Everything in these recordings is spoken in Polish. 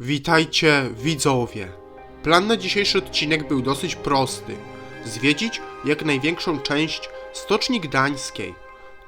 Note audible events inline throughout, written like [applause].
Witajcie widzowie. Plan na dzisiejszy odcinek był dosyć prosty. Zwiedzić jak największą część Stoczni Gdańskiej.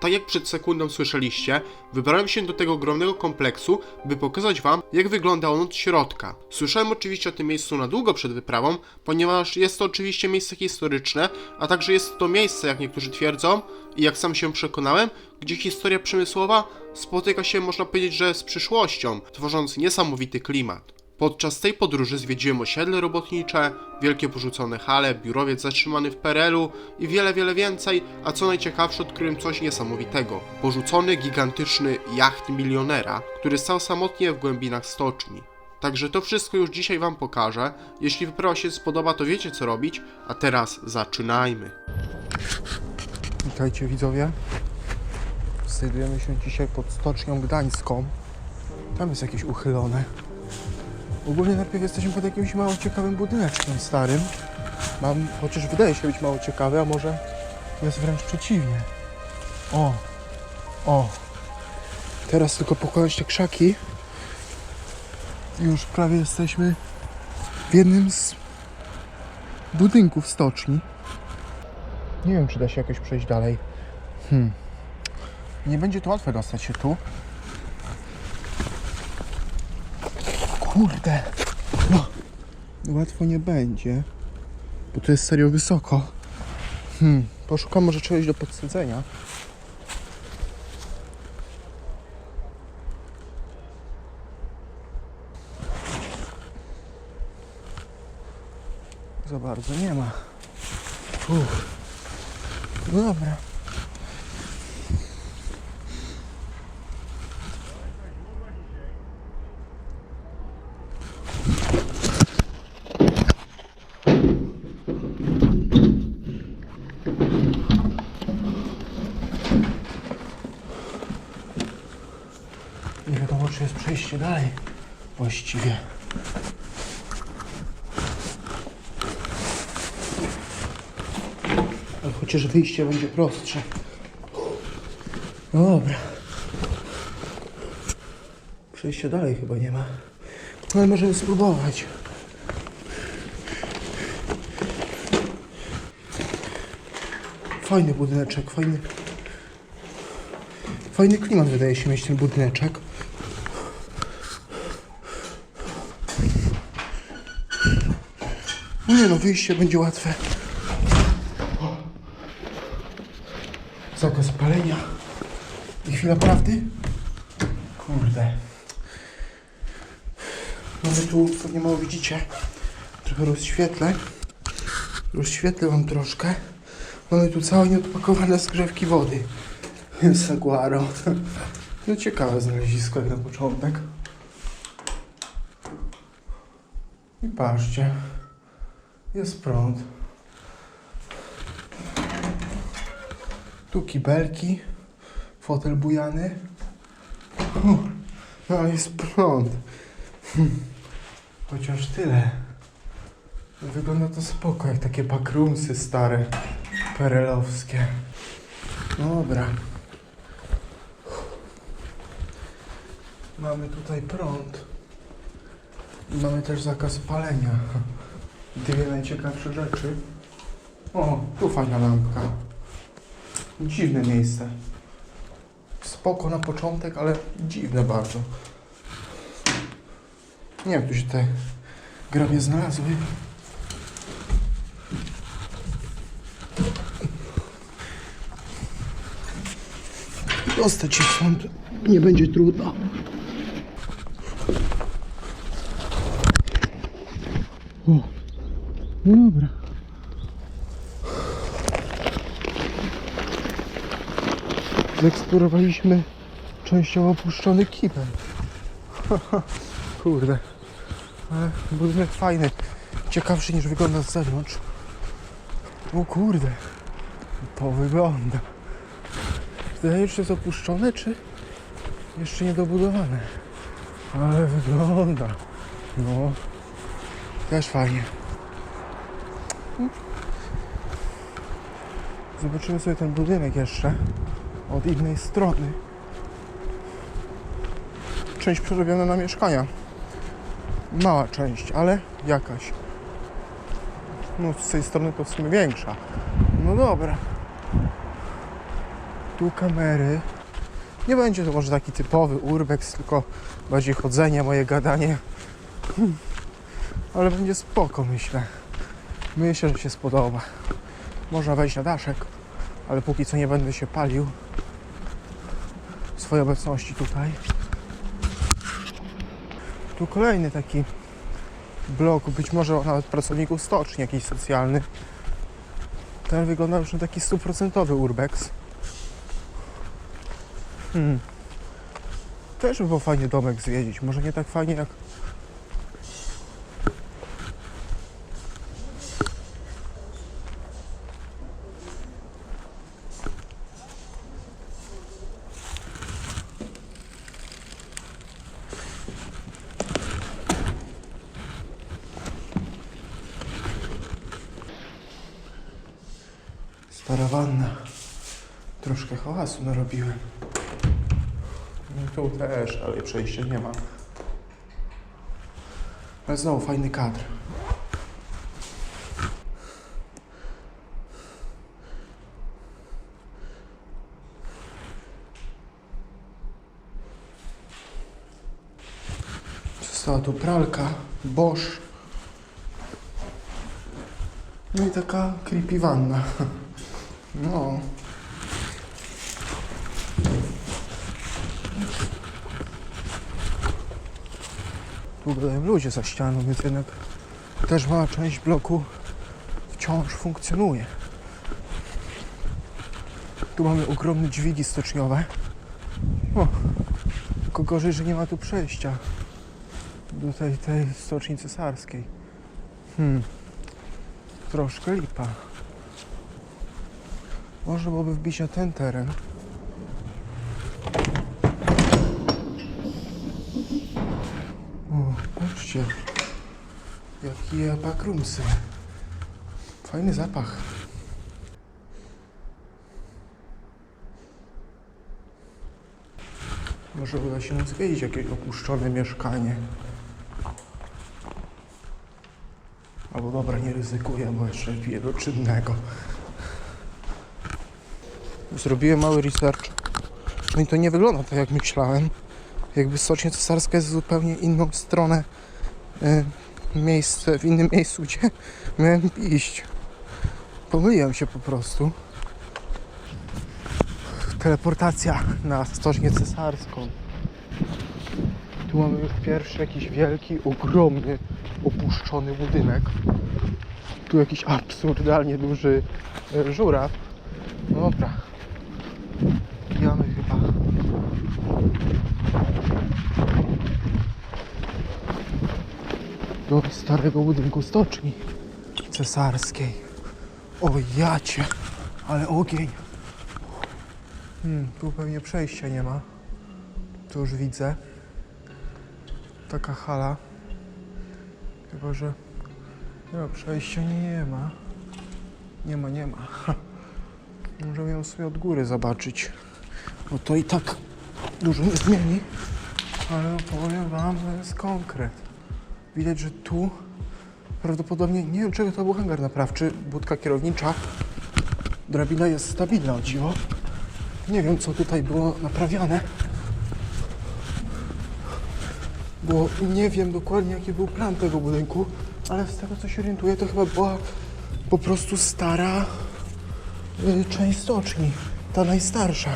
Tak jak przed sekundą słyszeliście, wybrałem się do tego ogromnego kompleksu, by pokazać wam, jak wygląda on od środka. Słyszałem oczywiście o tym miejscu na długo przed wyprawą, ponieważ jest to oczywiście miejsce historyczne, a także jest to miejsce, jak niektórzy twierdzą, i jak sam się przekonałem, gdzie historia przemysłowa spotyka się, można powiedzieć, że z przyszłością, tworząc niesamowity klimat. Podczas tej podróży zwiedziłem osiedle robotnicze, wielkie porzucone hale, biurowiec zatrzymany w PRL-u i wiele, wiele więcej, a co najciekawsze odkryłem coś niesamowitego. Porzucony, gigantyczny jacht milionera, który stał samotnie w głębinach stoczni. Także to wszystko już dzisiaj wam pokażę. Jeśli wyprawa się spodoba, to wiecie co robić, a teraz zaczynajmy. Witajcie widzowie. Znajdujemy się dzisiaj pod Stocznią Gdańską. Tam jest jakieś uchylone. Ogólnie najpierw jesteśmy pod jakimś mało ciekawym budyneczkiem starym. Mam, chociaż wydaje się być mało ciekawy, a może jest wręcz przeciwnie. O, o. Teraz tylko pokonać te krzaki. Już prawie jesteśmy w jednym z budynków stoczni. Nie wiem, czy da się jakoś przejść dalej. Hmm. Nie będzie to łatwe dostać się tu. Kurde. No. Łatwo nie będzie. Bo to jest serio wysoko. Hmm. Poszukam może czegoś do podsadzenia. Za bardzo nie ma. Uff. No dobra. Nie wiadomo, czy jest przejście dalej. Właściwie. Chociaż wyjście będzie prostsze. No dobra. Przejścia dalej chyba nie ma. Ale możemy spróbować. Fajny budyneczek, fajny. Fajny klimat wydaje się mieć ten budyneczek. Nie no, wyjście będzie łatwe. Zakaz palenia. I chwila prawdy? Kurde. Mamy tu, pewnie mało widzicie, trochę rozświetlę. Rozświetlę wam troszkę. Mamy tu całe nieodpakowane zgrzewki wody. [laughs] Saguaro. No ciekawe znalezisko jak na początek. I patrzcie. Jest prąd. Tu kibelki. Fotel bujany. U, No jest prąd. Chociaż tyle. Wygląda to spoko, jak takie bakrumsy stare, perelowskie. Dobra. Mamy tutaj prąd. Mamy też zakaz palenia. Dwie najciekawsze rzeczy. O, tu fajna lampka. Dziwne miejsce. Spoko na początek, ale dziwne bardzo. Nie wiem, tu się te grabie znalazły. Dostać się stąd nie będzie trudno. No dobra. Zeksplorowaliśmy częściowo opuszczony kibel. [laughs] Kurde. Budynek fajny. Ciekawszy niż wygląda z zewnątrz. O kurde. To wygląda. Wydaje się, że jest opuszczone, czy jeszcze niedobudowane. Ale wygląda. No. Też fajnie. Zobaczymy sobie ten budynek jeszcze od innej strony. Część przerobiona na mieszkania. Mała część, ale jakaś. No z tej strony to w sumie większa. No dobra. Tu kamery. Nie będzie to może taki typowy urbex, tylko bardziej chodzenie, moje gadanie. Hmm. Ale będzie spoko, myślę. Myślę, że się spodoba. Można wejść na daszek, ale póki co nie będę się palił swojej obecności tutaj. Tu kolejny taki blok, być może nawet pracowników stoczni jakiś socjalny. Ten wygląda już na taki stuprocentowy urbex. Hmm. Też by było fajnie domek zwiedzić. Może nie tak fajnie jak Stara wanna. Hałasu narobiłem. Tu też, ale przejścia nie ma. Ale znowu fajny kadr. Została tu pralka, Bosch. No i taka creepy wanna. No. Tu gadają ludzie za ścianą, więc jednak też mała część bloku wciąż funkcjonuje. Tu mamy ogromne dźwigi stoczniowe. O, tylko gorzej, że nie ma tu przejścia do tej, tej stoczni cesarskiej. Hmm. Troszkę lipa. Można byłoby wbić na ten teren. O, patrzcie. Jakie bakrumsy. Fajny zapach. Może uda się nam zwiedzić jakieś opuszczone mieszkanie. Albo dobra, nie ryzykuję, bo jeszcze piję do czynnego. Zrobiłem mały research. No i to nie wygląda tak jak myślałem. Jakby Stocznia Cesarska jest zupełnie inną stronę y, miejsce, w innym miejscu, gdzie miałem iść. Pomyliłem się po prostu. Teleportacja na Stocznię Cesarską. Tu mamy już pierwszy jakiś wielki, ogromny, opuszczony budynek. Tu jakiś absurdalnie duży y, żuraw. No dobra. Wbijamy chyba. Do starego budynku stoczni cesarskiej. O jacie, ale ogień. Hmm, tu pewnie przejścia nie ma. To już widzę. Taka hala. Chyba, że nie przejścia, nie ma. Nie ma, nie ma. Możemy ją sobie od góry zobaczyć. Bo to i tak dużo nie zmieni. Ale powiem wam, to jest konkret. Widać, że tu prawdopodobnie, nie wiem czego to był hangar naprawczy, budka kierownicza. Drabina jest stabilna, o dziwo. Nie wiem, co tutaj było naprawiane. Bo nie wiem dokładnie, jaki był plan tego budynku, ale z tego, co się orientuję, to chyba była po prostu stara y, część stoczni. Ta najstarsza.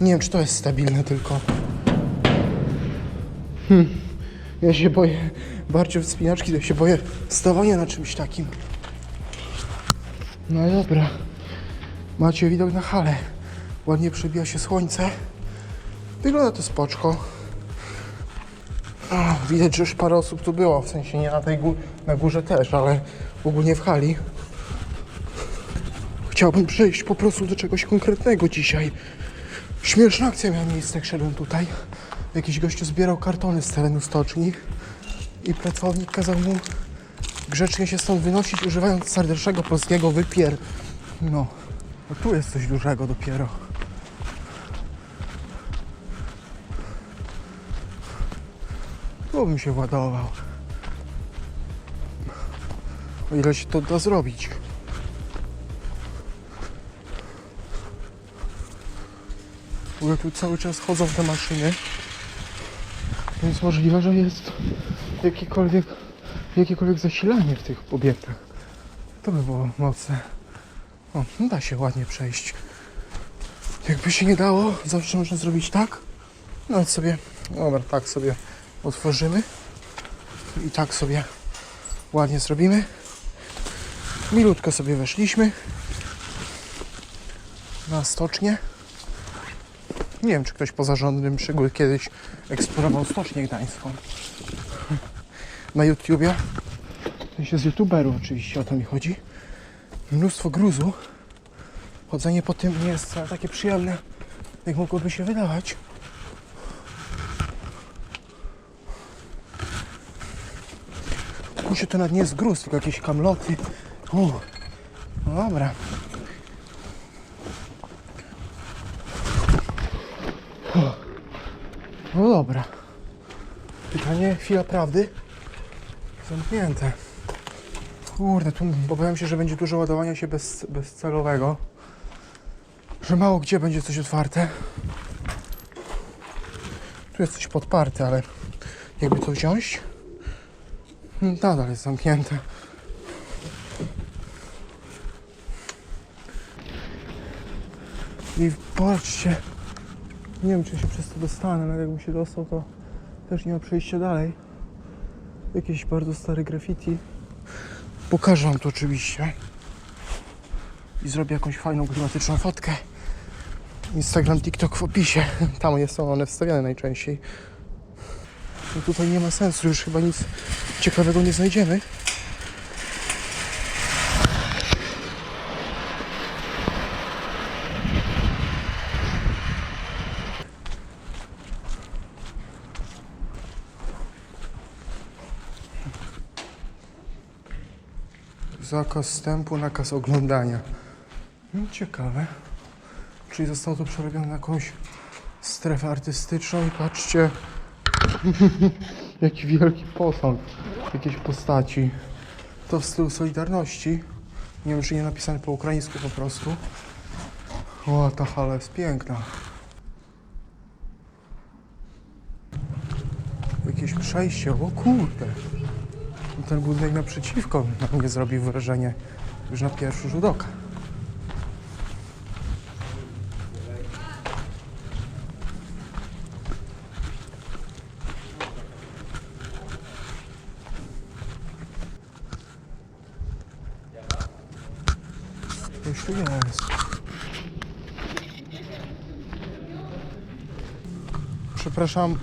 Nie wiem, czy to jest stabilne tylko. Hmm. Ja się boję bardziej wspinaczki, to się boję stawania na czymś takim. No dobra. Macie widok na halę. Ładnie przebija się słońce. Wygląda to spoczko. Widać, że już parę osób tu było, w sensie nie na tej gó- na górze też, ale ogólnie w hali. Chciałbym przejść po prostu do czegoś konkretnego dzisiaj. Śmieszna akcja miała miejsce, jak szedłem tutaj. Jakiś gościu zbierał kartony z terenu stoczni i pracownik kazał mu grzecznie się stąd wynosić, używając serdecznego polskiego wypier... No, no tu jest coś dużego dopiero. Tu bym się ładował. O ile się to da zrobić. W ogóle tu cały czas chodzą te maszyny. Więc możliwe, że jest jakiekolwiek, jakiekolwiek zasilanie w tych obiektach. To by było mocne. O, no da się ładnie przejść. Jakby się nie dało, zawsze można zrobić tak. No sobie, dobra, tak sobie otworzymy. I tak sobie ładnie zrobimy. Milutko sobie weszliśmy na stocznię. Nie wiem, czy ktoś poza rządnym przygód kiedyś eksplorował Stocznię Gdańską. Na YouTubie. W sensie z YouTuberów oczywiście o to mi chodzi. Mnóstwo gruzu. Chodzenie po tym nie jest takie przyjemne, jak mogłoby się wydawać. Kurczę, to nawet nie jest gruz, tylko jakieś kamloty. U, no dobra. No dobra. Pytanie, chwila prawdy. Zamknięte. Kurde, tu obawiam się, że będzie dużo ładowania się bez, bezcelowego. Że mało gdzie będzie coś otwarte. Tu jest coś podparte, ale jakby to wziąć, nadal jest zamknięte. I patrzcie, nie wiem czy się przez to dostanę, ale jakbym się dostał, to też nie ma przejścia dalej. Jakieś bardzo stare graffiti. Pokażę wam to oczywiście. I zrobię jakąś fajną, klimatyczną fotkę. Instagram, TikTok w opisie. Tam są one wstawiane najczęściej. No tutaj nie ma sensu, już chyba nic ciekawego nie znajdziemy. Zakaz wstępu, nakaz oglądania. No, ciekawe. Czyli zostało to przerobione na jakąś strefę artystyczną i patrzcie, [laughs] jaki wielki posąg jakiejś postaci. To w stylu Solidarności. Nie wiem, czy nie napisane po ukraińsku po prostu. O, ta hala jest piękna. Jakieś przejście, o kurde. Ten budynek naprzeciwko na mnie zrobił wrażenie już na pierwszy rzut oka. Jest. Przepraszam,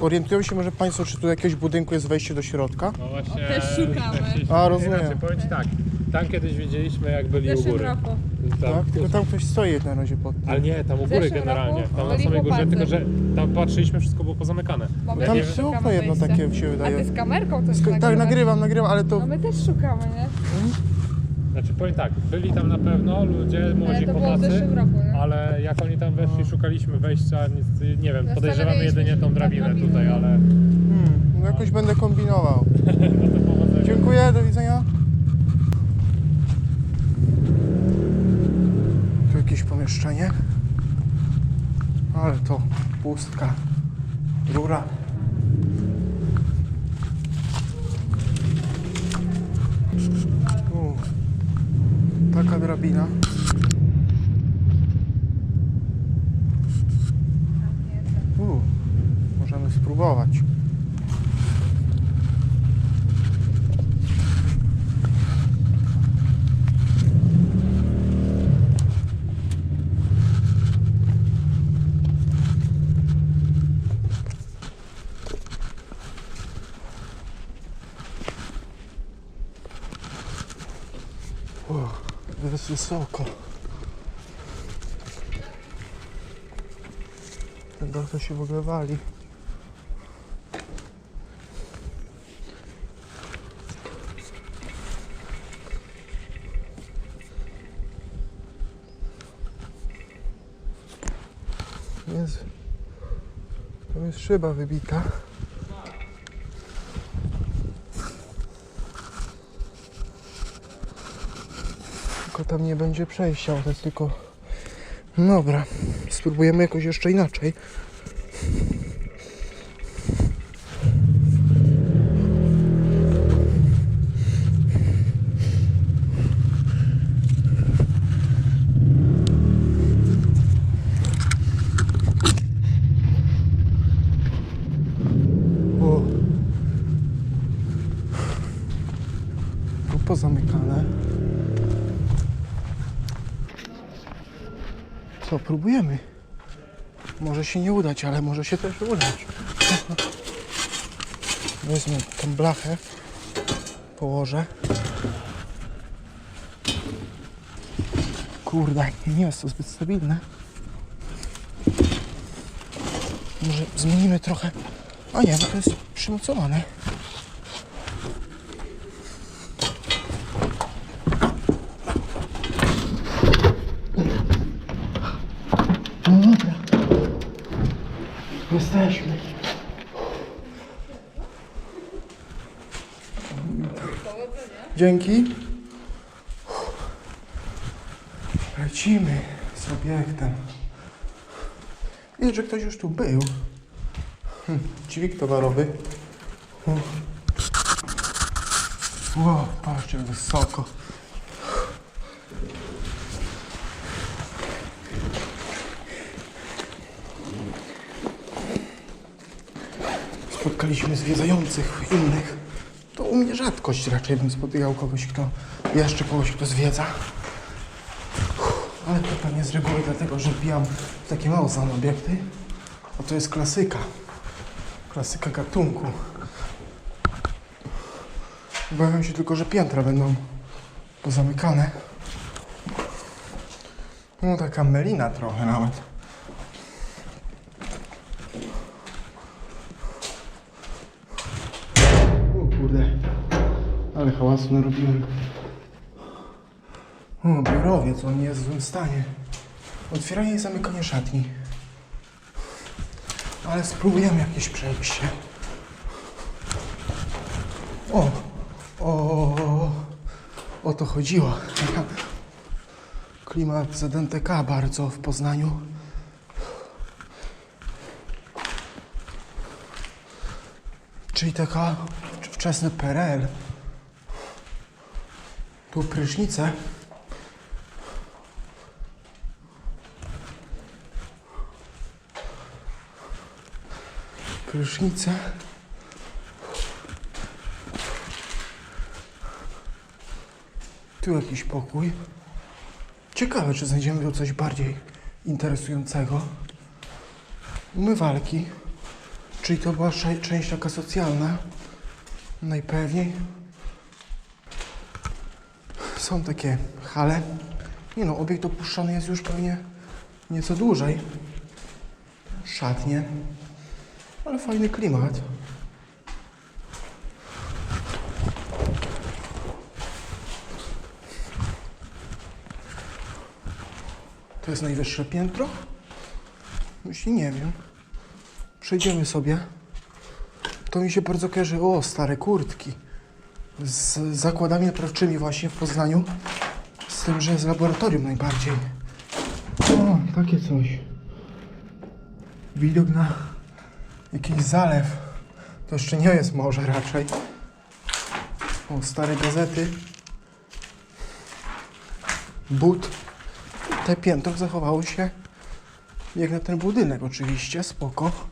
orientują się może Państwo, czy tu jakiegoś budynku jest wejście do środka? No właśnie. Też szukamy. A, rozumiem. Inaczej, powiem ci tak. Tam kiedyś widzieliśmy jak byli u zeszłym góry. roku. Tam, Tak, tylko tam ktoś stoi na razie pod tym. Ale nie, tam u góry zeszłym generalnie. roku Tam na byli samej górze, chłopacy. tylko że tam patrzyliśmy, wszystko było pozamykane. Bo my Ja Tam nie wiem- okno jedno takie mi się A ty wydaje. z kamerką też Sk- tak, nagrywasz? nagrywam, nagrywam, ale to... No my też szukamy, nie? Znaczy powiem tak, byli tam na pewno ludzie, Ale młodzi to było w chłopacy, zeszłym roku, nie? Ale jak oni tam weszli, szukaliśmy wejścia, nic, nie wiem, podejrzewamy jedynie tą drabinę tutaj, ale Hmm, no jakoś będę kombinował. [laughs] no to powodzenia. Dziękuję, do widzenia. Tu jakieś pomieszczenie. Ale to pustka. Rura. U, taka drabina. U, możemy spróbować. Jest wysoko. Ten dach się w ogóle wali. jest, tam jest szyba wybita. Tylko tam nie będzie przejścia, to jest tylko... No dobra, spróbujemy jakoś jeszcze inaczej. Się nie udać, ale może się też udać. Wezmę tą blachę, położę. Kurde, nie jest to zbyt stabilne. Może zmienimy trochę. A nie, bo to jest przymocowane. No dobra. Jesteśmy. Dzięki. Lecimy z obiektem. Widzę, że ktoś już tu był. Hm, dźwig towarowy. O, o patrzcie, wysoko. Spotkaliśmy zwiedzających innych. To u mnie rzadkość raczej bym spotykał kogoś, kto jeszcze kogoś, kto zwiedza. Ale to pewnie z reguły dlatego, że wbijam w takie mało znane obiekty. A to jest klasyka. Klasyka gatunku. Obawiam się tylko, że piętra będą pozamykane. No taka melina trochę nawet. O kurde. Ale hałasu narobiłem. O, biurowiec, on nie jest w złym stanie. Otwieranie i zamykanie szatni. Ale spróbujemy jakieś przejście. O, o, o, to chodziło. Klimat ZNTK bardzo w Poznaniu. Czyli taka wcz- wczesny PRL. Tu prysznice. Prysznice. Tu jakiś pokój. Ciekawe, czy znajdziemy tu coś bardziej interesującego. Umywalki. Czyli to była część taka socjalna. Najpewniej. Są takie hale. Nie no, obiekt opuszczony jest już pewnie nieco dłużej. Szatnie. Ale fajny klimat. To jest najwyższe piętro? Jeśli nie wiem. Przejdziemy sobie. To mi się bardzo kojarzy, o, stare kurtki. Z zakładami naprawczymi właśnie w Poznaniu. Z tym, że z laboratorium najbardziej. O, takie coś. Widok na jakiś zalew. To jeszcze nie jest morze raczej. O, stare gazety. But. Te piętro zachowało się jak na ten budynek oczywiście, spoko.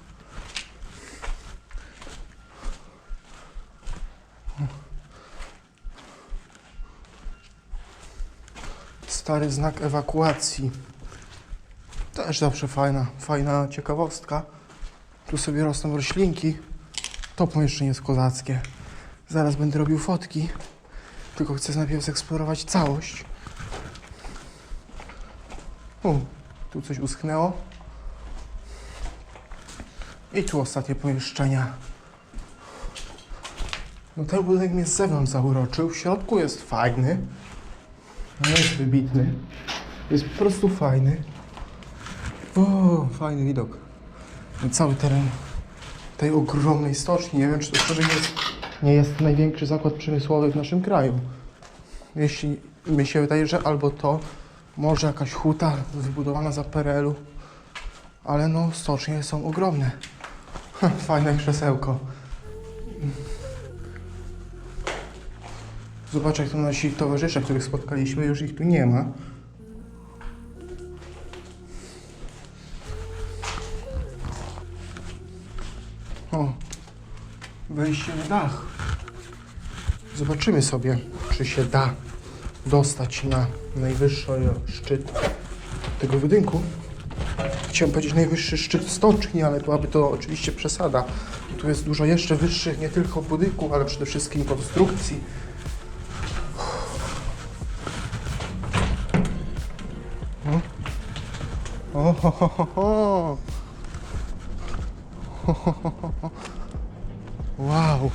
Stary znak ewakuacji. Też zawsze fajna, fajna ciekawostka. Tu sobie rosną roślinki. To pomieszczenie jest kozackie. Zaraz będę robił fotki. Tylko chcę najpierw zeksplorować całość. Tu coś uschnęło. I tu ostatnie pomieszczenia. No ten budynek mnie z zewnątrz zauroczył. W środku jest fajny. Nie jest wybitny. Jest po prostu fajny. O, fajny widok. Cały teren tej ogromnej stoczni. Nie wiem, czy to nie jest, nie jest największy zakład przemysłowy w naszym kraju. Jeśli Mi się wydaje, że albo to, może jakaś huta wybudowana za PRL-u, ale no stocznie są ogromne. [laughs] Fajne krzesełko. Zobacz, jak to nasi towarzysze, których spotkaliśmy, już ich tu nie ma. O, wejście na dach. Zobaczymy sobie, czy się da dostać na najwyższy szczyt tego budynku. Chciałem powiedzieć najwyższy szczyt stoczni, ale byłaby to oczywiście przesada. Tu jest dużo jeszcze wyższych, nie tylko budynków, ale przede wszystkim konstrukcji. Wow.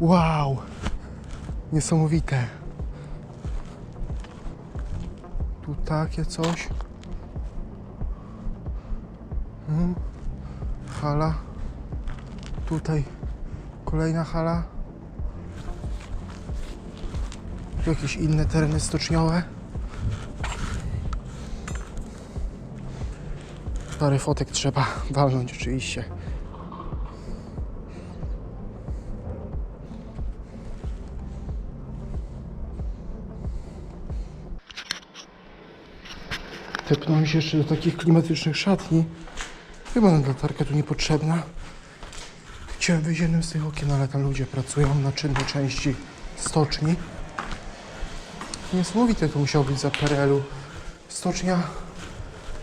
Wow. Niesamowite. Tu takie coś. Hmm. Hala. Tutaj kolejna hala. Tu jakieś inne tereny stoczniowe. Parę fotek trzeba walnąć oczywiście. Tepnąłem się jeszcze do takich klimatycznych szatni. Chyba nam latarka tu niepotrzebna. Chciałem wyjść jednym z tych okien, ale tam ludzie pracują na czynnej części stoczni. Niesamowite to musiało być za PRL-u. Stocznia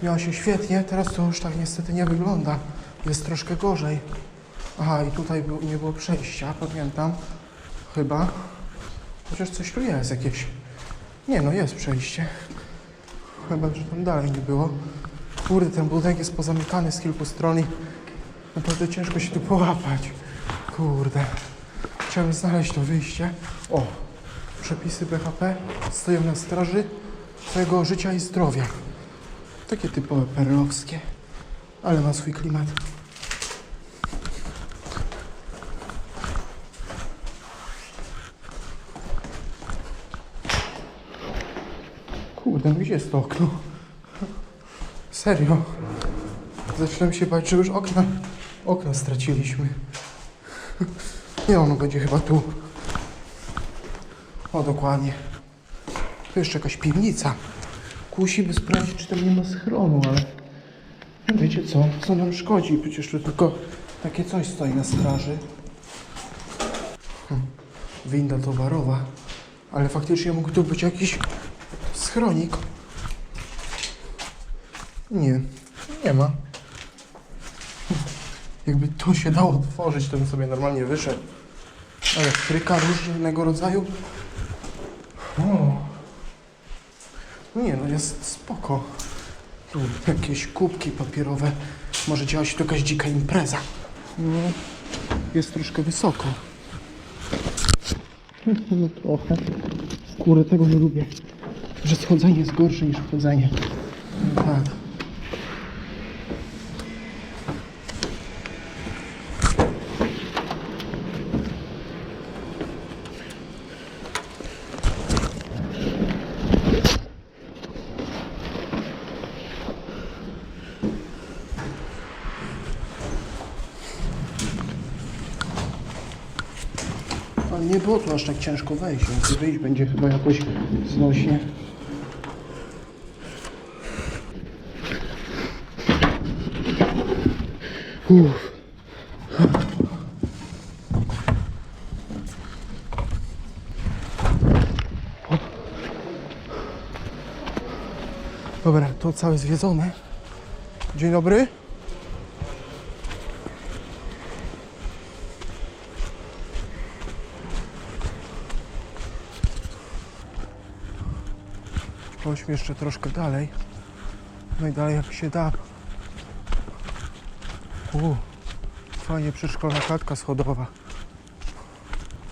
miała się świetnie, teraz to już tak niestety nie wygląda. Jest troszkę gorzej. Aha, i tutaj nie było przejścia, pamiętam. Chyba. Chociaż coś tu jest jakieś. Nie no, jest przejście. Chyba, że tam dalej nie było. Kurde, ten budynek jest pozamykany z kilku stron i naprawdę ciężko się tu połapać. Kurde. Chciałem znaleźć to wyjście. O, przepisy BHP stoją na straży twojego życia i zdrowia. Takie typowe perlowskie, ale ma swój klimat. Kurde, gdzie jest to okno? Serio. Zaczynam się bać, że już okna, okna straciliśmy. Nie, ono będzie chyba tu. O, dokładnie. Tu jeszcze jakaś piwnica. Kusi by sprawdzić, czy tam nie ma schronu, ale... Wiecie co? Co nam szkodzi? Przecież tu tylko takie coś stoi na straży. Hm. Winda towarowa. Ale faktycznie mógł tu być jakiś schronik. Nie, nie ma. Jakby to się dało otworzyć, to bym sobie normalnie wyszedł. Elektryka różnego rodzaju. O. Nie no, jest spoko. Tu jakieś kubki papierowe. Może działać tu jakaś dzika impreza. No, jest troszkę wysoko. [laughs] No trochę. Kurde, tego nie lubię. Że schodzenie jest gorsze niż wchodzenie. No tak. Ale nie było tu aż tak ciężko wejść, więc wyjść będzie chyba jakoś znośnie. Uff. Dobra, to całe zwiedzone. Dzień dobry. Chodźmy jeszcze troszkę dalej. Najdalej jak się da. U, fajnie przedszkolna klatka schodowa.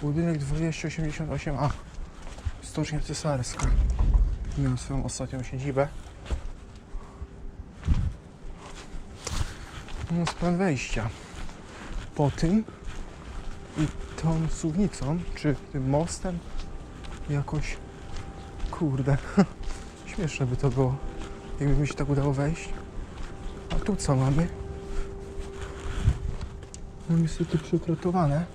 Budynek 288A. Stocznia Cesarska. Miałem swoją ostatnią siedzibę. No, jest plan wejścia. Po tym i tą suwnicą, czy tym mostem jakoś Kurde. [laughs] Śmieszne by to było, jakby mi się tak udało wejść. A tu co mamy? No niestety przetratowane.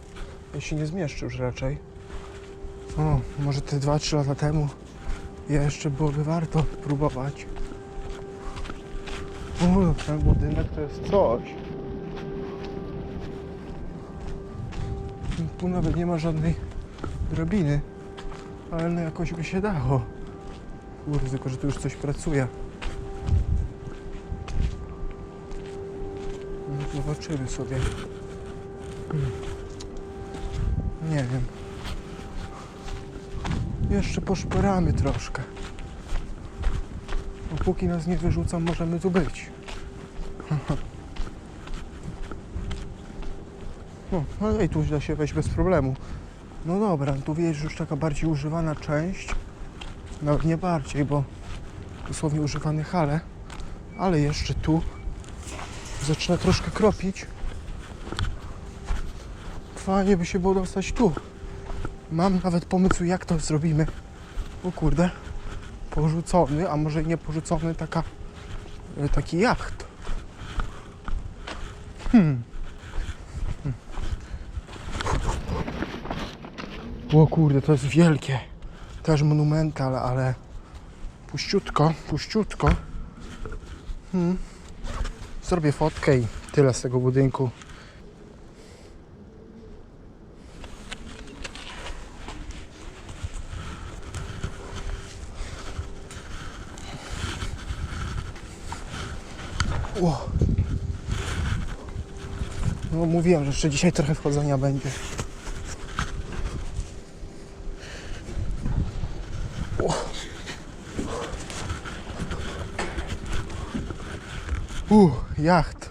Ja się nie zmieszczę już raczej. O, może te 2-3 lata temu jeszcze byłoby warto próbować. O, ten budynek to jest coś. Tu nawet nie ma żadnej drabiny, ale no jakoś by się dało. Kurde, tylko że tu już coś pracuje. No, zobaczymy sobie. Nie wiem. Jeszcze poszperamy troszkę. Dopóki nas nie wyrzucą, możemy tu być. [laughs] No, ale i tu da się wejść bez problemu. No dobra, tu wiesz, już taka bardziej używana część. Nawet nie bardziej, bo dosłownie używany hale. Ale jeszcze tu zaczyna troszkę kropić. Fajnie by się było dostać tu. Mam nawet pomysł, jak to zrobimy. O kurde. Porzucony, a może nie porzucony, taka, e, taki jacht. Hmm. Hmm. O kurde, to jest wielkie. Też monumental, ale puściutko, puściutko. Hmm. Zrobię fotkę i tyle z tego budynku. O. No mówiłem, że jeszcze dzisiaj trochę wchodzenia będzie. O. U, jacht.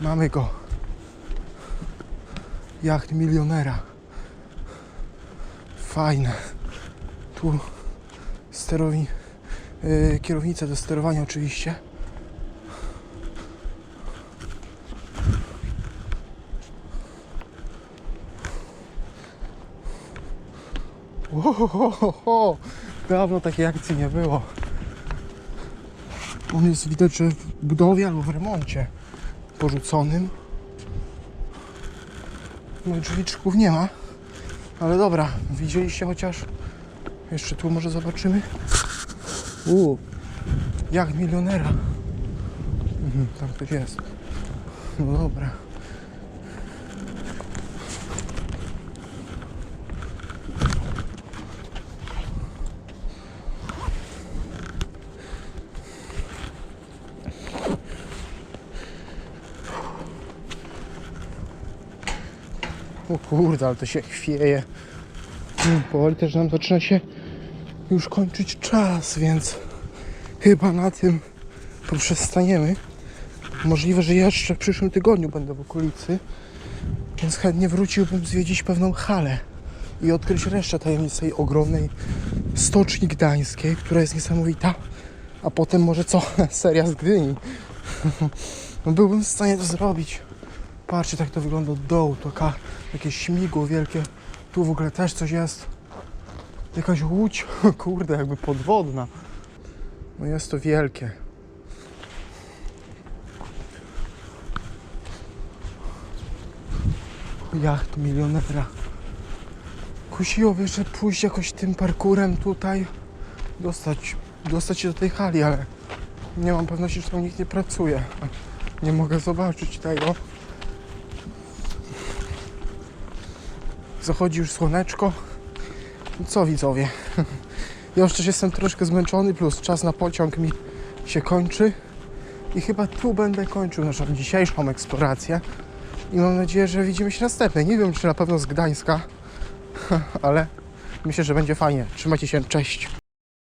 Mamy go. Jacht milionera. Fajne. Tu sterowni, yy, kierownica do sterowania oczywiście. Ohohoho, dawno takiej akcji nie było. On jest widać, że w budowie albo w remoncie porzuconym. No drzwiczków nie ma. Ale dobra, widzieliście chociaż? Jeszcze tu może zobaczymy. U, jak milionera. Mhm, tam ktoś jest. No dobra. O kurde, ale to się chwieje. Mm, Powoli też nam zaczyna się już kończyć czas, więc chyba na tym poprzestaniemy. Możliwe, że jeszcze w przyszłym tygodniu będę w okolicy, więc chętnie wróciłbym zwiedzić pewną halę i odkryć resztę tajemnic tej ogromnej stoczni gdańskiej, która jest niesamowita. A potem może co? [laughs] Seria z Gdyni. [laughs] No byłbym w stanie to zrobić. Patrzcie, tak to wygląda od dołu. Taka, jakieś śmigło wielkie. Tu w ogóle też coś jest. Jakaś łódź, [laughs] kurde, jakby podwodna. No jest to wielkie. Jacht milionera. Kusiłoby jeszcze pójść jakoś tym parkurem tutaj, dostać, dostać się do tej hali, ale nie mam pewności, że tam nikt nie pracuje. Nie mogę zobaczyć tego. Zachodzi już słoneczko. No Co widzowie? [laughs] Ja już też jestem troszkę zmęczony, plus czas na pociąg mi się kończy. I chyba tu będę kończył naszą dzisiejszą eksplorację. I mam nadzieję, że widzimy się następnej. Nie wiem, czy na pewno z Gdańska, [laughs] ale myślę, że będzie fajnie. Trzymajcie się, cześć.